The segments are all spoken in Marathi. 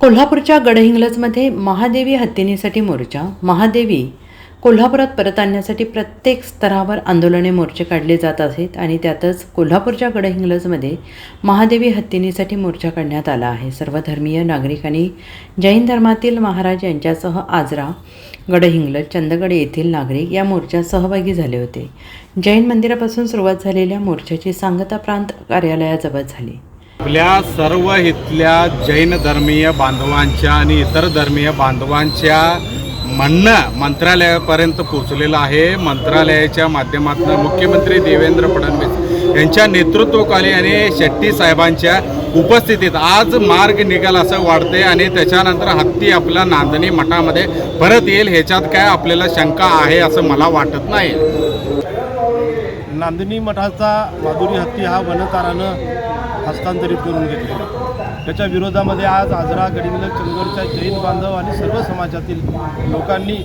कोल्हापूरच्या गडहिंग्लजमध्ये महादेवी हत्तीनीसाठी मोर्चा. महादेवी कोल्हापुरात परत आणण्यासाठी प्रत्येक स्तरावर आंदोलने मोर्चे काढले जात आहेत आणि त्यातच कोल्हापूरच्या गडहिंग्लजमध्ये महादेवी हत्तीनीसाठी मोर्चा काढण्यात आला आहे. सर्वधर्मीय नागरिकांनी जैन धर्मातील महाराज यांच्यासह आजरा गडहिंग्लज चंदगड येथील नागरिक या मोर्चात सहभागी झाले होते. जैन मंदिरापासून सुरुवात झालेल्या मोर्चाची सांगता प्रांत कार्यालयाजवळ झाली. आपल्या सर्व इथल्या जैन धर्मीय बांधवांच्या आणि इतर धर्मीय बांधवांच्या म्हणणं मंत्रालयापर्यंत पोचलेलं आहे. मंत्रालयाच्या माध्यमातून मुख्यमंत्री देवेंद्र फडणवीस यांच्या नेतृत्वाखाली आणि शेट्टी साहेबांच्या उपस्थितीत आज मार्ग निघाल असं वाटते आणि त्याच्यानंतर हत्ती आपल्या नांदणी मठामध्ये परत येईल. ह्याच्यात काय आपल्याला शंका आहे असं मला वाटत नाही. नांदणी मठाचा माधुरी हत्ती हा वनकारानं हस्तांतरित करून घेतलेला त्याच्या विरोधामध्ये आज आजरा गडिंगल चंदगडच्या जैन बांधव आणि सर्व समाजातील लोकांनी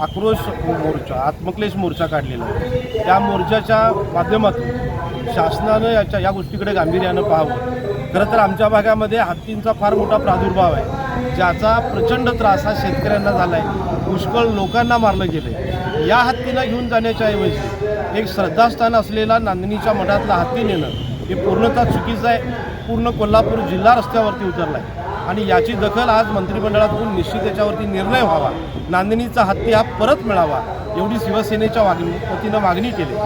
आक्रोश मोर्चा आत्मक्लेश मोर्चा काढलेला त्या मोर्चाच्या माध्यमातून शासनानं याच्या या गोष्टीकडे गांभीर्यानं पाहावं. खरं तर आमच्या भागामध्ये हत्तींचा फार मोठा प्रादुर्भाव आहे. ज्याचा प्रचंड त्रास हा शेतकऱ्यांना झाला आहे पुष्कळ लोकांना मारलं गेलं आहे या हत्तीला घेऊन जाण्याच्या ऐवजी एक श्रद्धास्थान असलेला नांदणीच्या मठातला हत्ती नेणं हे पूर्णतः चुकीचं आहे? पूर्ण कोल्हापूर जिल्हा रस्त्यावरती उतरला आहे आणि याची दखल आज मंत्रिमंडळातून निश्चित याच्यावरती निर्णय व्हावा. नांदणीचा हत्ती हा परत मिळावा एवढी शिवसेनेच्या वागणी वतीनं मागणी केली.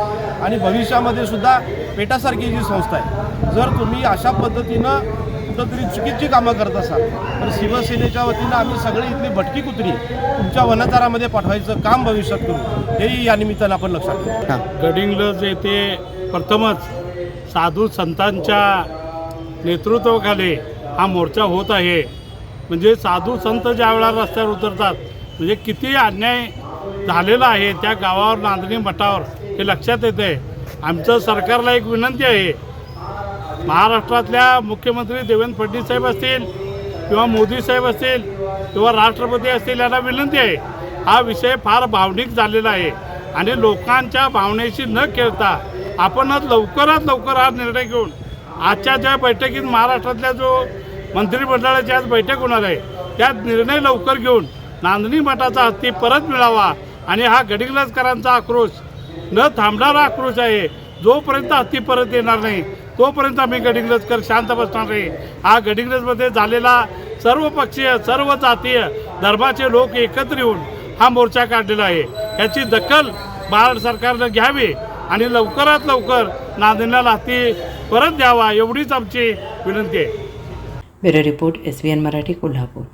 आणि भविष्यामध्ये सुद्धा पेटासारखी जी संस्था आहे जर तुम्ही अशा पद्धतीनं कुठंतरी चुकीची कामं करत असाल तर शिवसेनेच्या वतीनं आम्ही सगळे इथली भटकी कुत्री तुमच्या वनतारामध्ये पाठवायचं काम भविष्यात करू. हेही या निमित्तानं आपण लक्षात ठेवू. गडिंगलज येथे प्रथमच साधू संतांच्या नेतृत्वाखाली हा मोर्चा होत आहे. म्हणजे साधू संत ज्या वेळा रस्त्यावर उतरतात म्हणजे किती अन्याय झालेला आहे त्या गावावर नांदणी मठावर हे लक्षात येते आमचं सरकारला एक विनंती आहे. महाराष्ट्रातल्या मुख्यमंत्री देवेंद्र फडणवीस साहेब असतील किंवा मोदी साहेब असतील किंवा राष्ट्रपती असतील यांना विनंती आहे. हा विषय फार भावनिक झालेला आहे. आणि लोकांच्या भावनेशी न खेळता आपणच लवकरात लवकर हा निर्णय घेऊन आजच्या ज्या बैठकीत महाराष्ट्रातल्या जो मंत्रिमंडळाची आज बैठक होणार आहे त्यात निर्णय लवकर घेऊन नांदणी मठाचा हत्ती परत मिळावा आणि हा गडिंगलजकरांचा आक्रोश न थांबणारा आक्रोश आहे. जोपर्यंत हत्ती परत येणार नाही तोपर्यंत आम्ही गडिंगलजकर शांत बसणार नाही. हा गडिंगलजमध्ये झालेला सर्व पक्षीय सर्व जातीय धर्माचे लोक एकत्र येऊन हा मोर्चा काढलेला आहे. याची दखल भारत सरकारनं घ्यावी आणि लवकरात लवकर नांदेडला हत्ती परत द्यावा एवढीच आमची विनंती आहे. Bureau report S B N Marathi Kolhapur.